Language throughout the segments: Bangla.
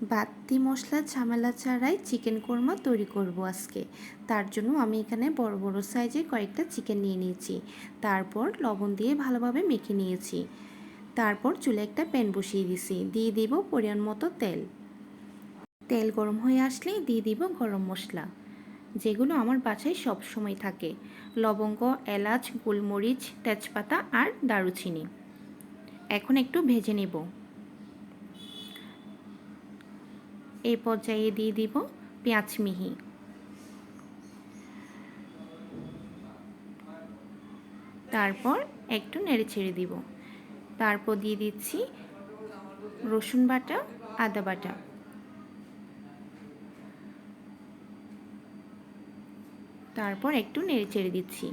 বাত্তি মশলা, ঝামেলা ছাড়াই চিকেন কোরমা তৈরি করব আজকে। তার জন্য আমি এখানে বড় বড় সাইজে কয়েকটা চিকেন নিয়ে নিয়েছি। তারপর লবণ দিয়ে ভালোভাবে মেখে নিয়েছি। তারপর চুলে একটা প্যান বসিয়ে দিছি। দিয়ে দিব পরিমাণ মতো তেল। তেল গরম হয়ে আসলেই দিয়ে দিব গরম মশলা, যেগুলো আমার বাসায় সব সময় থাকে। লবঙ্গ, এলাচ, গোলমরিচ, তেজপাতা আর দারুচিনি। এখন একটু ভেজে নেব। এই পর্যায়ে দিয়ে দিব পেঁয়াজ মিহি। তারপর একটু নেড়ে ছেড়ে দিব। তারপর দিয়ে দিচ্ছি রসুন বাটা, আদা বাটা। তারপর একটু নেড়ে চেড়ে দিচ্ছি।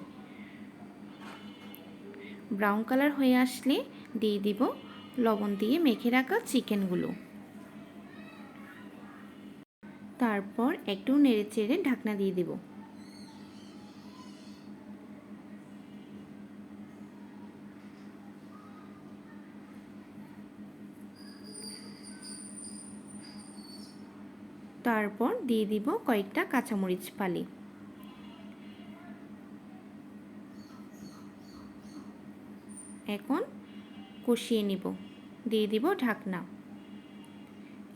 ব্রাউন কালার হয়ে আসলে দিয়ে দিব লবণ দিয়ে মেখে রাখা চিকেনগুলো। তারপর একটু নেড়ে চেড়ে ঢাকনা দিয়ে দেব। তারপর দিয়ে দিব কয়েকটা কাঁচামরিচ ফালি এখন কষিয়ে নিব, দিয়ে দিব ঢাকনা।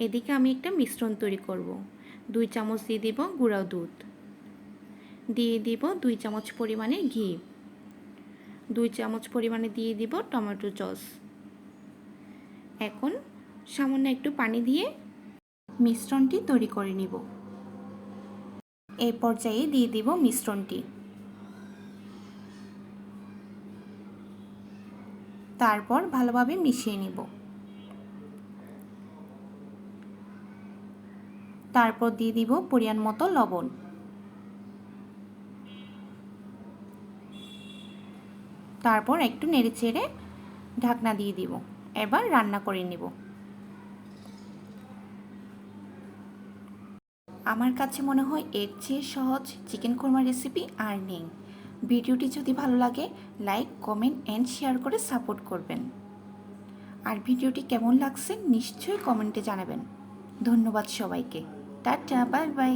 এদিকে আমি একটা মিশ্রণ তৈরি করব। দুই চামচ দিয়ে দিব গুঁড়া দুধ। দিয়ে দিব দুই চামচ পরিমাণে ঘি। দুই চামচ পরিমাণে দিয়ে দিব টমেটো সস। এখন সামান্য একটু পানি দিয়ে মিশ্রণটি তৈরি করে নিব। এই পর্যায়ে দিয়ে দিব মিশ্রণটি। তারপর ভালোভাবে মিশিয়ে নিব। তারপর দিয়ে দিব পরিমাণ মতো লবণ। তারপর একটু নেড়ে চেড়ে ঢাকনা দিয়ে দিব। এবার রান্না করে নেব। আমার কাছে মনে হয় এর চেয়ে সহজ চিকেন কোরমা রেসিপি আর নেই। ভিডিওটি যদি ভালো লাগে, লাইক, কমেন্ট অ্যান্ড শেয়ার করে সাপোর্ট করবেন। আর ভিডিওটি কেমন লাগছে, নিশ্চয়ই কমেন্টে জানাবেন। ধন্যবাদ সবাইকে। Tata bye bye